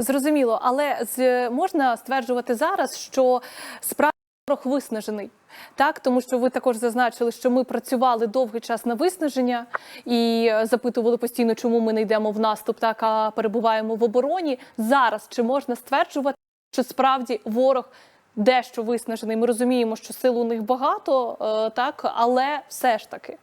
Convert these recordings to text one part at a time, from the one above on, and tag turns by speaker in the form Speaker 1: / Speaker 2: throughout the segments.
Speaker 1: Зрозуміло, але з можна стверджувати зараз, що справді ворог виснажений. Так, тому що ви також зазначили, що ми працювали довгий час на виснаження і запитували постійно, чому ми не йдемо в наступ, так а перебуваємо в обороні. Зараз чи можна стверджувати, що справді ворог дещо виснажений? Ми розуміємо, що сил у них багато, е, так але все ж таки.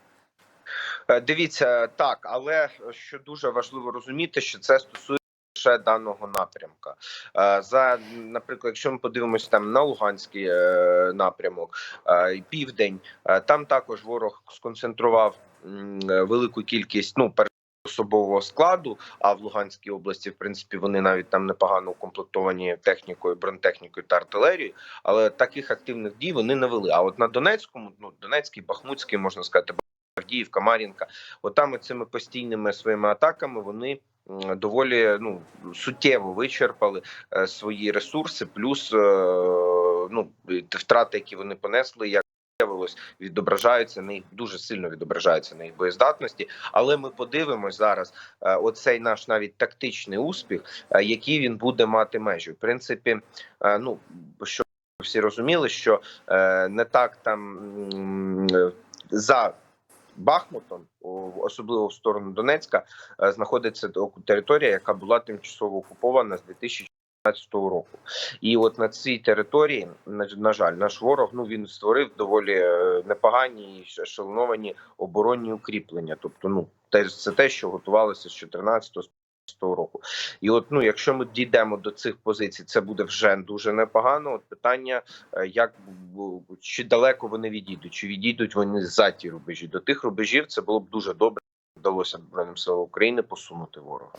Speaker 2: Е, Дивіться так, але що дуже важливо розуміти, що це стосується лише даного напрямка. Е, За наприклад, якщо ми подивимося там на Луганський е, напрямок, е, і південь, там також ворог сконцентрував велику кількість ну особового складу. А в Луганській області, в принципі, вони навіть там непогано укомплектовані технікою, бронетехнікою та артилерією, але таких активних дій вони не вели. А от на Донецькому, ну Донецький, Бахмутський, можна сказати, Авдіївка, Мар'їнка, отам цими постійними своїми атаками вони доволі ну суттєво вичерпали е, свої ресурси, плюс е, ну втрати, які вони понесли, як виявилось, відображаються на їх дуже сильно відображаються на їх боєздатності. Але ми подивимось зараз е, оцей наш навіть тактичний успіх, який він буде мати межі. В принципі, ну що всі розуміли, що не так там за. Бахмутом, особливо в сторону Донецька, е, знаходиться територія, яка була тимчасово окупована з 2014 року. І от на цій території, на, жаль, наш ворог ну він створив доволі е, непогані і шаленовані оборонні укріплення. Тобто, ну це те, що готувалося з 14 року. І от ну, якщо ми дійдемо до цих позицій, це буде вже дуже непогано. От питання, е, як чи далеко вони відійдуть, чи відійдуть вони за ті рубежі. До тих рубежів це було б дуже добре. Вдалося Збройним силам України посунути ворога.